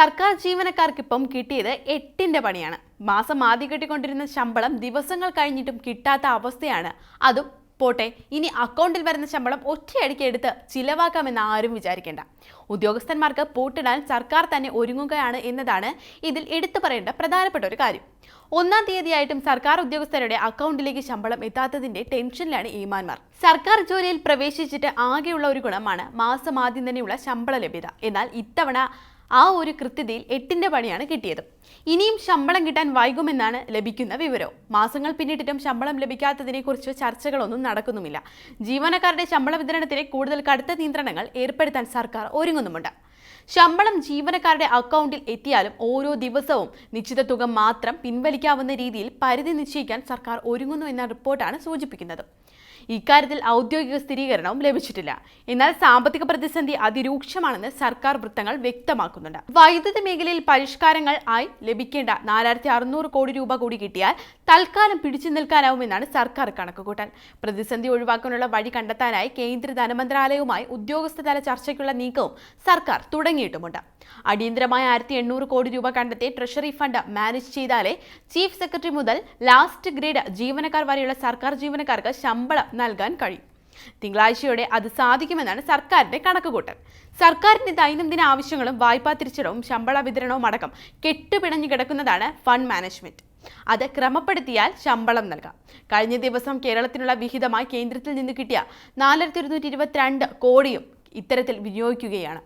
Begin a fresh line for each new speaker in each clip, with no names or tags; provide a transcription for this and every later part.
സർക്കാർ ജീവനക്കാർക്കിപ്പം കിട്ടിയത് എട്ടിന്റെ പണിയാണ്. മാസം ആദ്യം കിട്ടിക്കൊണ്ടിരുന്ന ശമ്പളം ദിവസങ്ങൾ കഴിഞ്ഞിട്ടും കിട്ടാത്ത അവസ്ഥയാണ്. അതും പോട്ടെ ഇനി അക്കൗണ്ടിൽ വരുന്ന ശമ്പളം ഒറ്റയടിക്ക് എടുത്ത് ചിലവാക്കാമെന്ന് ആരും വിചാരിക്കേണ്ട. ഉദ്യോഗസ്ഥന്മാർക്ക് പൂട്ടിടാൻ സർക്കാർ തന്നെ ഒരുങ്ങുകയാണ് എന്നതാണ് ഇതിൽ എടുത്തു പറയേണ്ട പ്രധാനപ്പെട്ട ഒരു കാര്യം. ഒന്നാം തീയതിയായിട്ടും സർക്കാർ ഉദ്യോഗസ്ഥരുടെ അക്കൗണ്ടിലേക്ക് ശമ്പളം എത്താത്തതിന്റെ ടെൻഷനിലാണ് ഈമാന്മാർ. സർക്കാർ ജോലിയിൽ പ്രവേശിച്ചിട്ട് ആകെയുള്ള ഒരു ഗുണമാണ് മാസം ആദ്യം തന്നെയുള്ള ശമ്പള ലഭ്യത. എന്നാൽ ഇത്തവണ ആ ഒരു കൃത്യതയിൽ എട്ടിന്റെ പണിയാണ് കിട്ടിയത്. ഇനിയും ശമ്പളം കിട്ടാൻ വൈകുമെന്നാണ് ലഭിക്കുന്ന വിവരവും. മാസങ്ങൾ പിന്നിട്ടിട്ടും ശമ്പളം ലഭിക്കാത്തതിനെക്കുറിച്ച് ചർച്ചകളൊന്നും നടക്കുന്നുമില്ല. ജീവനക്കാരുടെ ശമ്പള വിതരണത്തിന് കൂടുതൽ കടുത്ത നിയന്ത്രണങ്ങൾ ഏർപ്പെടുത്താൻ സർക്കാർ ഒരുങ്ങുന്നുമുണ്ട്. ശമ്പളം ജീവനക്കാരുടെ അക്കൗണ്ടിൽ എത്തിയാലും ഓരോ ദിവസവും നിശ്ചിത തുക മാത്രം പിൻവലിക്കാവുന്ന രീതിയിൽ പരിധി നിശ്ചയിക്കാൻ സർക്കാർ ഒരുങ്ങുന്നു എന്ന റിപ്പോർട്ടാണ് സൂചിപ്പിക്കുന്നത്. ഇക്കാര്യത്തിൽ ഔദ്യോഗിക സ്ഥിരീകരണവും ലഭിച്ചിട്ടില്ല. എന്നാൽ സാമ്പത്തിക പ്രതിസന്ധി അതിരൂക്ഷമാണെന്ന് സർക്കാർ വൃത്തങ്ങൾ വ്യക്തമാക്കുന്നുണ്ട്. വൈദ്യുതി മേഖലയിൽ പരിഷ്കാരങ്ങൾ ആയി ലഭിക്കേണ്ട നാലായിരത്തി അറുന്നൂറ് കോടി രൂപ കൂടി കിട്ടിയാൽ തൽക്കാലം പിടിച്ചു നിൽക്കാനാവുമെന്നാണ് സർക്കാർ കണക്കുകൂട്ടൽ. പ്രതിസന്ധി ഒഴിവാക്കാനുള്ള വഴി കണ്ടെത്താനായി കേന്ദ്ര ധനമന്ത്രാലയവുമായി ഉദ്യോഗസ്ഥതല ചർച്ചയ്ക്കുള്ള നീക്കവും സർക്കാർ തുടങ്ങിയിട്ടുമുണ്ട്. അടിയന്തരമായ ആയിരത്തി എണ്ണൂറ് കോടി രൂപ കണ്ടെത്തി ട്രഷറി ഫണ്ട് മാനേജ് ചെയ്താലേ ചീഫ് സെക്രട്ടറി മുതൽ ലാസ്റ്റ് ഗ്രേഡ് ജീവനക്കാർ വരെയുള്ള സർക്കാർ ജീവനക്കാർക്ക് ശമ്പളം നൽകാൻ കഴിയും. തിങ്കളാഴ്ചയോടെ അത് സാധിക്കുമെന്നാണ് സർക്കാരിന്റെ കണക്കുകൂട്ടൽ. സർക്കാരിന്റെ ദൈനംദിന ആവശ്യങ്ങളും വായ്പാ തിരിച്ചടവും ശമ്പള വിതരണവും അടക്കം കെട്ടുപിണഞ്ഞു കിടക്കുന്നതാണ് ഫണ്ട് മാനേജ്മെന്റ്. അത് ക്രമപ്പെടുത്തിയാൽ ശമ്പളം നൽകാം. കഴിഞ്ഞ ദിവസം കേരളത്തിനുള്ള വിഹിതമായി കേന്ദ്രത്തിൽ നിന്ന് കിട്ടിയ നാലായിരത്തി ഒരുന്നൂറ്റി ഇരുപത്തിരണ്ട് കോടിയും ഇത്തരത്തിൽ വിനിയോഗിക്കുകയാണ്.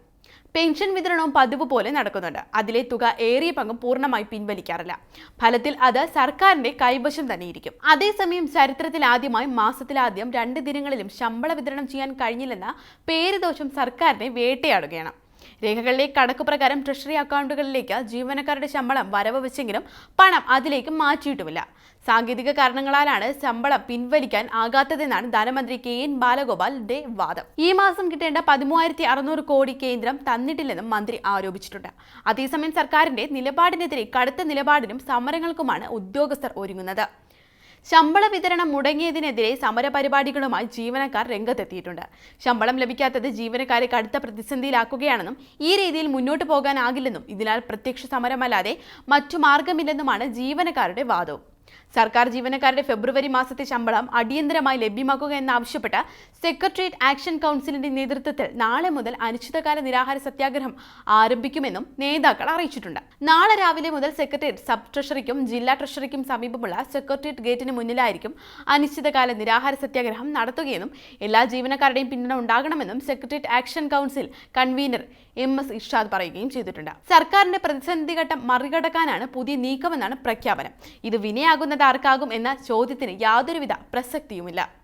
പെൻഷൻ വിതരണവും പതിവ് പോലെ നടക്കുന്നുണ്ട്. അതിലെ തുക ഏറിയ പങ്കും പൂർണമായി പിൻവലിക്കാറില്ല. ഫലത്തിൽ അത് സർക്കാരിന്റെ കൈവശം തന്നെയിരിക്കും. അതേസമയം ചരിത്രത്തിൽ ആദ്യമായി മാസത്തിലാദ്യം രണ്ട് ദിനങ്ങളിലും ശമ്പള വിതരണം ചെയ്യാൻ കഴിഞ്ഞില്ലെന്ന പേരുദോഷം സർക്കാരിനെ വേട്ടയാടുകയാണ്. രേഖകളിലെ കണക്ക് പ്രകാരം ട്രഷറി അക്കൗണ്ടുകളിലേക്ക് ജീവനക്കാരുടെ ശമ്പളം വരവ് വെച്ചെങ്കിലും പണം അതിലേക്ക് മാറ്റിയിട്ടുമില്ല. സാങ്കേതിക കാരണങ്ങളാലാണ് ശമ്പളം പിൻവലിക്കാൻ ആകാത്തതെന്നാണ് ധനമന്ത്രി കെ എൻ ബാലഗോപാലിന്റെ വാദം. ഈ മാസം കിട്ടേണ്ട പതിമൂവായിരത്തി അറുന്നൂറ് കോടി കേന്ദ്രം തന്നിട്ടില്ലെന്നും മന്ത്രി ആരോപിച്ചിട്ടുണ്ട്. അതേസമയം സർക്കാരിന്റെ നിലപാടിനെതിരെ കടുത്ത നിലപാടിനും സമരങ്ങൾക്കുമാണ് ഉദ്യോഗസ്ഥർ ഒരുങ്ങുന്നത്. ശമ്പള വിതരണം മുടങ്ങിയതിനെതിരെ സമരപരിപാടികളുമായി ജീവനക്കാർ രംഗത്തെത്തിയിട്ടുണ്ട്. ശമ്പളം ലഭിക്കാത്തത് ജീവനക്കാരെ കടുത്ത പ്രതിസന്ധിയിലാക്കുകയാണെന്നും ഈ രീതിയിൽ മുന്നോട്ട് പോകാനാകില്ലെന്നും ഇതിനാൽ പ്രത്യക്ഷ സമരമല്ലാതെ മറ്റു മാർഗമില്ലെന്നുമാണ് ജീവനക്കാരുടെ വാദവും. സർക്കാർ ജീവനക്കാരുടെ ഫെബ്രുവരി മാസത്തെ ശമ്പളം അടിയന്തരമായി ലഭ്യമാക്കുക എന്നാവശ്യപ്പെട്ട് സെക്രട്ടേറിയറ്റ് ആക്ഷൻ കൗൺസിലിന്റെ നേതൃത്വത്തിൽ നാളെ മുതൽ അനിശ്ചിതകാല നിരാഹാര സത്യാഗ്രഹം ആരംഭിക്കുമെന്നും നേതാക്കൾ അറിയിച്ചിട്ടുണ്ട്. നാളെ രാവിലെ മുതൽ സെക്രട്ടേറിയറ്റ് സബ് ട്രഷറിക്കും ജില്ലാ ട്രഷറിക്കും സമീപമുള്ള സെക്രട്ടേറിയറ്റ് ഗേറ്റിന് മുന്നിലായിരിക്കും അനിശ്ചിതകാല നിരാഹാര സത്യാഗ്രഹം നടത്തുകയെന്നും എല്ലാ ജീവനക്കാരുടെയും പിന്തുണ ഉണ്ടാകണമെന്നും secretariat action council convener M S Irshad പറയുകയും ചെയ്തിട്ടുണ്ട്. സർക്കാരിന്റെ പ്രതിസന്ധി ഘട്ടം മറികടക്കാനാണ് പുതിയ നീക്കമെന്നാണ് പ്രഖ്യാപനം. ഇത് വിനയാകുന്നത് ആർക്കാകും എന്ന ചോദ്യത്തിന് യാതൊരുവിധ പ്രസക്തിയുമില്ല.